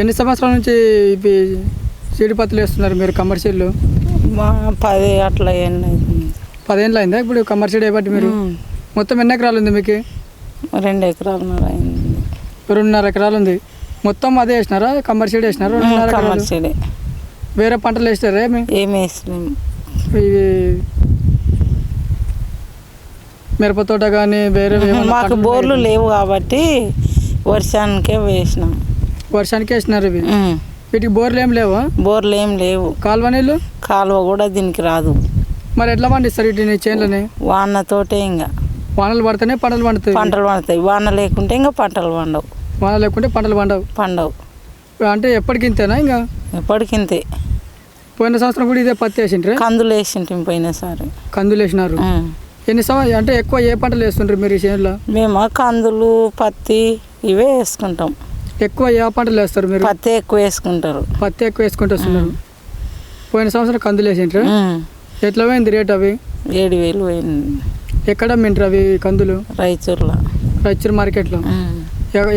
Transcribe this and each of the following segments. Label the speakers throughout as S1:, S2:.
S1: ఎన్ని సంవత్సరాల నుంచి ఇవి సీడి పత్తులు వేస్తున్నారు మీరు కమర్షియల్?
S2: మా పది అట్లా ఎన్ని
S1: పదేళ్ళు అయిందా ఇప్పుడు కమర్షియల్ వేయబట్టి మీరు? మొత్తం ఎన్ని ఎకరాలు ఉంది మీకు?
S2: రెండు ఎకరాలున్నర అయింది.
S1: రెండున్నర ఎకరాలు ఉంది. మొత్తం అదే వేసినారా? కమర్షియల్ వేసినారా? రెండున్నర ఎకరాలు?
S2: కమర్షియలే.
S1: వేరే పంటలు వేస్తారా ఏమి?
S2: ఏం వేసలేము
S1: ఇవి మిరప తోట కానీ వేరే
S2: మాకు బోర్లు? లేవు కాబట్టి వర్షానికే వేసినాం.
S1: వర్షానికి వేసినారు ఇవి. వీటికి బోర్లు ఏం లేవా?
S2: బోర్లు ఏం లేవు.
S1: కాలువ నీళ్ళు
S2: కాలువ కూడా దీనికి రాదు.
S1: మరి ఎట్లా పండిస్తారు వీటిని చేనులని?
S2: వానతోటే ఇంకా
S1: వానలు పడితేనే పంటలు పండుతాయి.
S2: పంటలు పండుతాయి. వాన లేకుంటే ఇంకా పంటలు పండవు.
S1: వాన లేకుంటే పంటలు పండవు.
S2: పండవు.
S1: అంటే ఎప్పటికి ఇంతేనా ఇంకా
S2: ఎప్పటికింతే.
S1: పోయిన సంవత్సరం కూడా ఇదే పత్తి వేసిండ్రే?
S2: కందులు వేసింటాం పోయినసారి.
S1: కందులు వేసినారు. ఎన్ని సంవత్సరం అంటే ఎక్కువ ఏ పంటలు వేస్తుంటారు మీరు ఈ చేనులో?
S2: మేము కందులు పత్తి ఇవే వేసుకుంటాం.
S1: ఎక్కువ ఏ పంటలు వేస్తారు మీరు?
S2: పత్తి ఎక్కువ వేసుకుంటారు.
S1: పత్తి ఎక్కువ వేసుకుంటూ వస్తున్నారు. పోయిన సంవత్సరం కందులు వేసిండ్రు?
S2: ఉమ్.
S1: ఎట్లా పోయింది రేట్ అవి?
S2: ఏడు వేలు పోయింది.
S1: ఎక్కడ మింటారు అవి కందులు?
S2: రైచూర్ల.
S1: రైచూర్ మార్కెట్లో?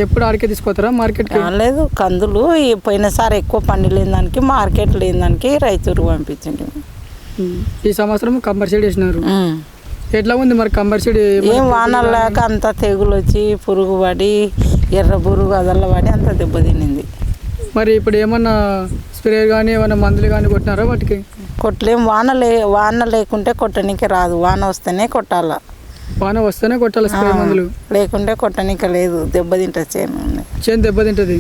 S1: ఎప్పుడు ఆడికే తీసుకుపోతారా మార్కెట్కి?
S2: రాలేదు కందులు పోయినసారి ఎక్కువ పండి లేని దానికి మార్కెట్ లేని దానికి రైతూరు పంపించండి.
S1: ఈ సంవత్సరం కంపల్సరీ వేసినారు. ఎట్లా ఉంది మరి కంపల్సరీ
S2: ఏం వానలు లేక అంత తెగులు వచ్చి పురుగు పడి ఎర్ర పురుగు అదల్ల పడి అంత దెబ్బతినింది
S1: మరి ఇప్పుడు ఏమన్నా స్ప్రే కానీ ఏమన్నా మందులు కానీ కొట్టినారా వాటికి?
S2: కొట్టలేం వాన లే వాన లేకుంటే కొట్టనీకి రాదు. వాన వస్తేనే కొట్టాల.
S1: వాన వస్తేనే కొట్టాలి స్ప్రే మందులు?
S2: లేకుంటే కొట్టనీకి లేదు. దెబ్బతింటా చేను
S1: చేను దెబ్బతింటది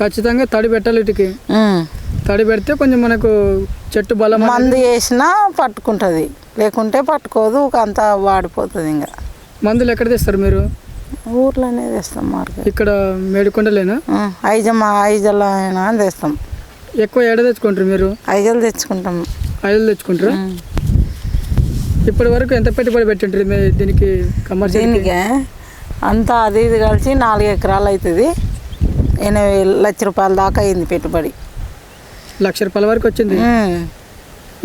S1: ఖచ్చితంగా తడి పెట్టాలి వీటికి. తడి పెడితే కొంచెం మనకు చెట్టు బలం
S2: మందు వేసినా పట్టుకుంటుంది. లేకుంటే పట్టుకోదు అంతా వాడిపోతుంది ఇంకా
S1: మందులు ఎక్కడ తెస్తారు మీరు?
S2: ఊర్లోనే తెస్తాం మార్కెట్.
S1: ఇక్కడ మేడికొండలేనా?
S2: ఐజమ ఐజల అయినా తెస్తాం.
S1: ఎక్కువ ఏడ తెచ్చుకుంటారు మీరు?
S2: ఐజలు తెచ్చుకుంటాం.
S1: ఐదు తెచ్చుకుంటారా? ఇప్పటి వరకు ఎంత పెట్టుబడి పెట్టింటారు మీ దీనికి కమర్షియల్
S2: దీనికి అంతా అది ఇది కలిసి నాలుగు ఎకరాలు అవుతుంది. ఎనభై లక్ష రూపాయల దాకా అయింది పెట్టుబడి.
S1: లక్ష రూపాయల వరకు వచ్చింది?
S2: ఉమ్.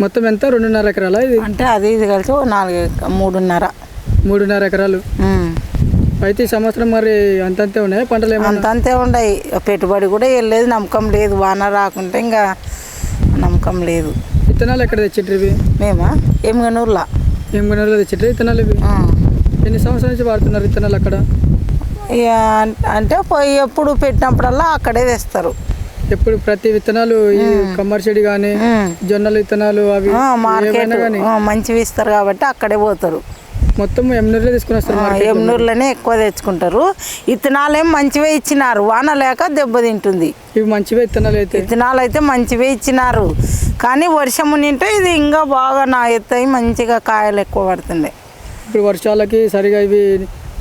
S1: మొత్తం ఎంత? రెండున్నర ఎకరాలా ఇది?
S2: అంటే అది ఇది కలిసి ఓ నాలుగు ఎక- మూడున్నర.
S1: మూడున్నర ఎకరాలు.
S2: ఉమ్.
S1: అయితే ఈ సంవత్సరం మరి అంతంతే ఉన్నాయి? పంటలు ఏమన్నా?
S2: అంత అంతే ఉండయి. పెట్టుబడి కూడా వెళ్ళలేదు నమ్మకం లేదు. వాన రాకుంటే ఇంకా నమ్మకం లేదు.
S1: విత్తనాలు ఎక్కడ తెచ్చిండ్రు ఇవి?
S2: మేమా? ఎమ్గనూరులా.
S1: కొనాలో తెచ్చిండ్రు విత్తనాలు ఇవి? ఎన్ని సంవత్సరాల నుంచి వాడుతున్నారు విత్తనాలు అక్కడ?
S2: అంటే పోయి ఎప్పుడు పెట్టినప్పుడల్లా అక్కడే తెస్తారు.
S1: ఎప్పుడు ప్రతి విత్తనాలు ఈ కమర్షియల్ కానీ. జొన్నల విత్తనాలు అవి
S2: మార్కెట్ మంచివి ఇస్తారు కాబట్టి అక్కడే పోతారు.
S1: మొత్తం ఎమ్నూరులో తీసుకుని వస్తారు
S2: ఎమ్నూరులోనే ఎక్కువ తెచ్చుకుంటారు. ఇత్తనాలు ఏం మంచివే ఇచ్చినారు. వాన లేక దెబ్బతింటుంది
S1: ఇవి మంచివే విత్తనాలు అయితే.
S2: ఇత్తనాలు అయితే మంచివే ఇచ్చినారు. కానీ వర్షం నింటే ఇది ఇంకా బాగా నా ఎత్తయి మంచిగా కాయలు ఎక్కువ పడుతుండే
S1: ఇప్పుడు వర్షాలకి సరిగా ఇవి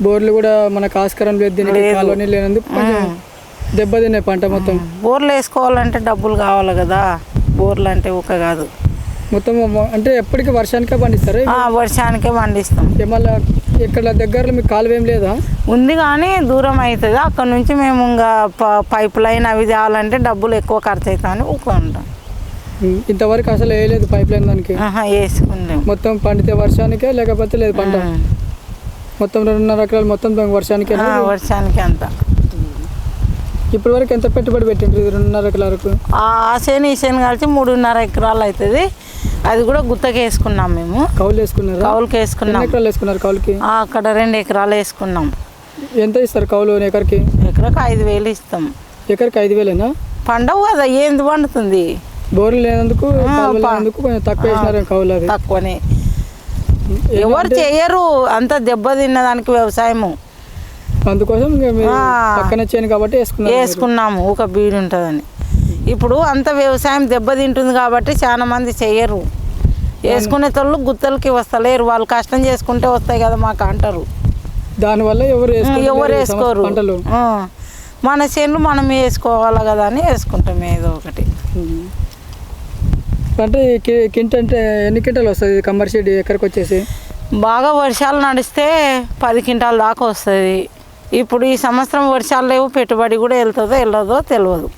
S1: బోర్లు కూడా మనకు ఆస్కారం లేదు దీనికి కాలువని లేనందుకు దెబ్బతిన్నాయి పంట మొత్తం.
S2: బోర్లు వేసుకోవాలంటే డబ్బులు కావాలి కదా. బోర్లు అంటే ఒక కాదు.
S1: మొత్తం అంటే ఎప్పటికీ వర్షానికే పండిస్తారా?
S2: ఆ, వర్షానికే పండిస్తాం.
S1: మళ్ళీ ఇక్కడ దగ్గరలో మీకు కాలువ ఏం లేదా?
S2: ఉంది కానీ దూరం అవుతుంది. అక్కడ నుంచి మేము ఇంకా పైప్ లైన్ అవి తేవాలంటే డబ్బులు ఎక్కువ ఖర్చు అవుతామని ఊరుకుంటాం
S1: ఉమ్, ఇంతవరకు అసలు వేయలేదు పైప్ లైన్ దానికి?
S2: ఆహా, వేసుకుంటాం.
S1: మొత్తం పండితే వర్షానికే లేకపోతే లేదు పంట? మొత్తం రెండున్నర ఎకరాలు మొత్తం వర్షానికే
S2: వర్షానికి అంత.
S1: ఇప్పటి వరకు ఎంత పెట్టుబడి పెట్టిండ్రు రెండున్నర ఎకరాలకు?
S2: ఆ చేను ఈ చేను కలిసి మూడున్నర ఎకరాలు అవుతుంది. అది కూడా గుత్తకి వేసుకున్నాం మేము.
S1: కౌలు వేసుకున్నారా?
S2: కౌలుకి వేసుకున్నాం.
S1: ఎకరాలు వేసుకున్నారు కౌలుకి?
S2: అక్కడ రెండు ఎకరాలు వేసుకున్నాం.
S1: ఎంత ఇస్తారు కౌలు ఎకరికి?
S2: ఎకరకు ఐదు వేలు ఇస్తాం.
S1: ఎకరికి ఐదు వేలేనా?
S2: పండవు కదా ఏంది పండుతుంది?
S1: బోర్లు లేనందుకు కొంచెం తక్కువ వేసినారు కౌలు అది.
S2: తక్కువనే. ఎవరు చేయరు అంత దెబ్బతిన్న దానికి వ్యవసాయము.
S1: అందుకోసం. పక్కన చేయను కాబట్టి వేసుకున్నారు మీరు.
S2: వేసుకున్నాము ఒక బీడు ఉంటుందని. ఇప్పుడు అంత వ్యవసాయం దెబ్బతింటుంది కాబట్టి చాలా మంది చెయ్యరు వేసుకునే తోళ్ళు గుత్తలకి వస్తలేరు. వాళ్ళు కష్టం చేసుకుంటే వస్తాయి కదా మాకు అంటారు.
S1: దానివల్ల ఎవరు
S2: ఎవరు వేసుకోరు?
S1: పంటలు.
S2: మన చేనులు మనం వేసుకోవాలి కదా అని వేసుకుంటాం ఏదో ఒకటి.
S1: అంటే ఈ కి- కింట అంటే ఎన్ని క్వింటాలు వస్తుంది? కమర్షియల్ ఎకరికి వచ్చేసి?
S2: బాగా వర్షాలు నడిస్తే పది క్వింటాల దాకా వస్తుంది. ఇప్పుడు ఈ సంవత్సరం వర్షాలు లేవు. పెట్టుబడి కూడా వెళ్తుందో వెళ్ళదో తెలియదు.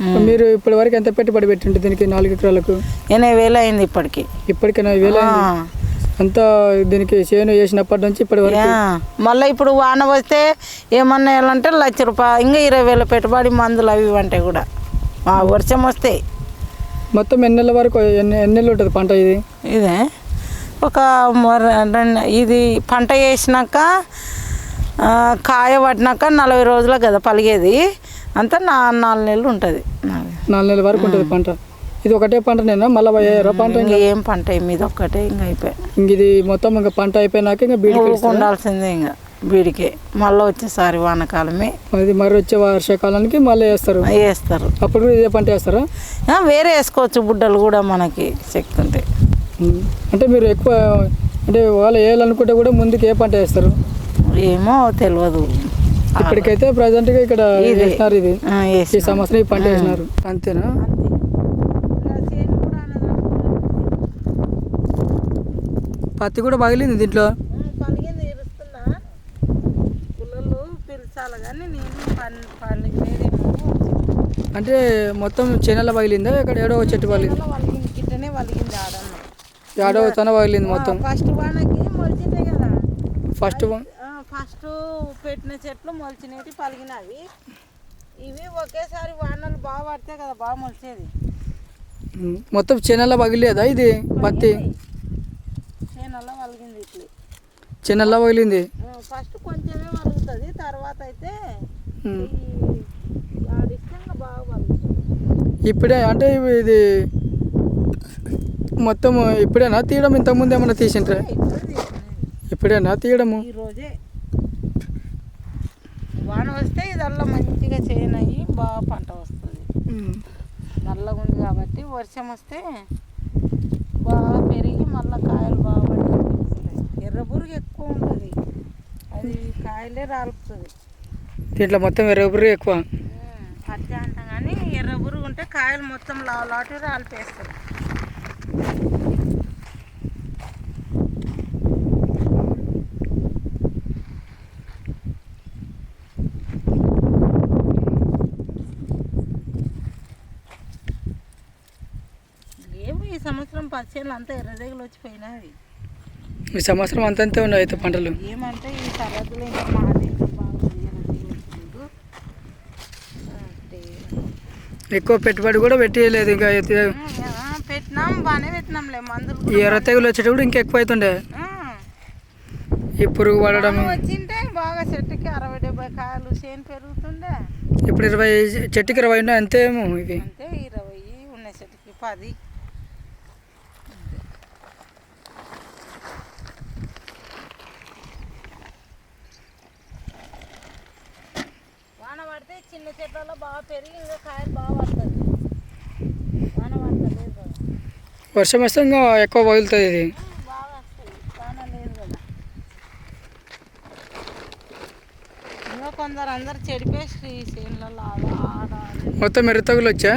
S1: మీరు ఇప్పటి వరకు ఎంత పెట్టుబడి పెట్టిండ్రు దీనికి నాలుగు ఎకరాలకు?
S2: ఎనభై వేలు అయింది ఇప్పటికి.
S1: ఇప్పటికైనా వేలు
S2: ఆ.
S1: అంతా దీనికి చేను వేసినప్పటి నుంచి ఇప్పటి వరకు.
S2: మళ్ళీ ఇప్పుడు వాన వస్తే ఏమన్నా వేయాలంటే లక్ష రూపాయలు ఇంకా ఇరవై వేల పెట్టుబడి మందులు అవి ఇవి అంటే కూడా. వర్షం వస్తే.
S1: మొత్తం ఎన్ని నెలల వరకు ఎన్ని ఎన్ని నెలలు ఉంటుంది పంట ఇది?
S2: ఇదే. ఒక ఇది పంట వేసినాక కాయ పట్టినాక నలభై రోజులకు కదా పలిగేది. అంతా నా నాలుగు నెలలు ఉంటుంది
S1: నాలుగు నెలల వరకు ఉంటుంది పంట. ఇది ఒకటే పంట నేను మళ్ళీ పంట
S2: ఇంకా? ఏం పంట ఇది ఒక్కటే ఇంకా అయిపోయి.
S1: ఇంక ఇది మొత్తం ఇంకా పంట అయిపోయినాక ఇంకా బీడికి
S2: ఉండాల్సిందే ఇంకా బీడికే. మళ్ళీ వచ్చేసారి వానకాలమే.
S1: అది మరి వచ్చే వర్షాకాలానికి మళ్ళీ వేస్తారు.
S2: వేస్తారు.
S1: అప్పుడు కూడా ఇదే పంట వేస్తారా?
S2: వేరే వేసుకోవచ్చు బుడ్డలు కూడా మనకి శక్తి ఉంటే.
S1: అంటే మీరు ఎక్కువ అంటే వాళ్ళు వేయాలనుకుంటే కూడా ముందుకు ఏ పంట వేస్తారు?
S2: ఏమో తెలియదు.
S1: ఇప్పటికైతే ప్రజెంట్గా ఇక్కడ
S2: ఇది.
S1: వేసినారు ఇది. ఈ. సంవత్సరం ఈ పంట వేసినారు. అంతేనా? పత్తి కూడా పగిలింది దీంట్లో? అంటే మొత్తం చేనల పగిలిందా? ఇక్కడ ఏడో చెట్టు పగిలింది. ఏడో తన పగిలింది మొత్తం.
S2: ఫస్ట్
S1: ఫస్ట్
S2: ఫస్ట్ పెట్టిన చెట్లు మొలిచినవి పలిగినవి. ఇవి ఒకేసారి వానలు బాగా పడితే కదా బాగా మొలిచేది.
S1: మొత్తం చేనల పగిలేదా ఇది? పత్తి?
S2: చేనల్లో వలిగింది ఇట్లా.
S1: చేనల్ల పగిలింది?
S2: ఫస్ట్ కొంచెమే వలుగుతుంది తర్వాత అయితే బాగా
S1: ఇప్పుడే అంటే ఇది మొత్తం ఇప్పుడేనా తీయడం? ఇంతకుముందు
S2: ఇప్పుడు తీసుకునేది.
S1: ఇప్పుడేనా తీయడము?
S2: వాన వస్తే ఇదల్లా మంచిగా చేయనయ్యి బాగా పంట వస్తుంది. నల్లగా ఉంది కాబట్టి వర్షం వస్తే బాగా పెరిగి మళ్ళీ కాయలు బాగా పడి ఎర్ర పురుగు ఎక్కువ ఉంటుంది. అది కాయలే రాలుపుతుంది.
S1: దీంట్లో మొత్తం ఎర్రబుర్రి ఎక్కువ?
S2: పత్తి అంటాం కానీ ఎర్ర పురుగు ఉంటే కాయలు మొత్తం లావులాటి రాలిపేస్తుంది లేవు ఈ సంవత్సరం పచ్చేళ్ళు అంతా ఎర్రదేగులు వచ్చిపోయినవి
S1: ఈ సంవత్సరం అంతంతే ఉన్నాయి అయితే పంటలు?
S2: ఏమంటే ఈ సరద్దులు ఇంకా మాది
S1: ఎక్కువ పెట్టుబడి కూడా పెట్టేయలేదు ఇంకా
S2: పెట్టినాం బాగానే పెట్టినాంలే. మందులు
S1: ఈ ఎర్ర తెగులు వచ్చేటప్పుడు ఇంకా ఎక్కువ అవుతుండే. ఈ పురుగు పడడం.
S2: వచ్చింటే బాగా చెట్టుకి అరవై డెబ్బై కాయలు చేను పెరుగుతుండే.
S1: ఇప్పుడు ఇరవై చెట్టుకి ఇరవై ఉన్నాయి అంతేమో ఇవి.
S2: అంతే ఇరవై ఉన్నాయి చెట్టుకి పది వాన పడితే చిన్న చెట్లలో బాగా పెరిగి ఇంకా కాయలు బాగా పడుతుంది వాన పడతలేదు కదా.
S1: వర్షం వస్తే ఇంకా ఎక్కువ పగులుతుంది ఇది.
S2: బాగా వస్తుంది వాన లేదు కదా. ఇంకా కొందరు అందరు చెడిపేసి చేనులలో ఆడ ఆడ.
S1: మొత్తం ఎర్ర తెగులు వచ్చా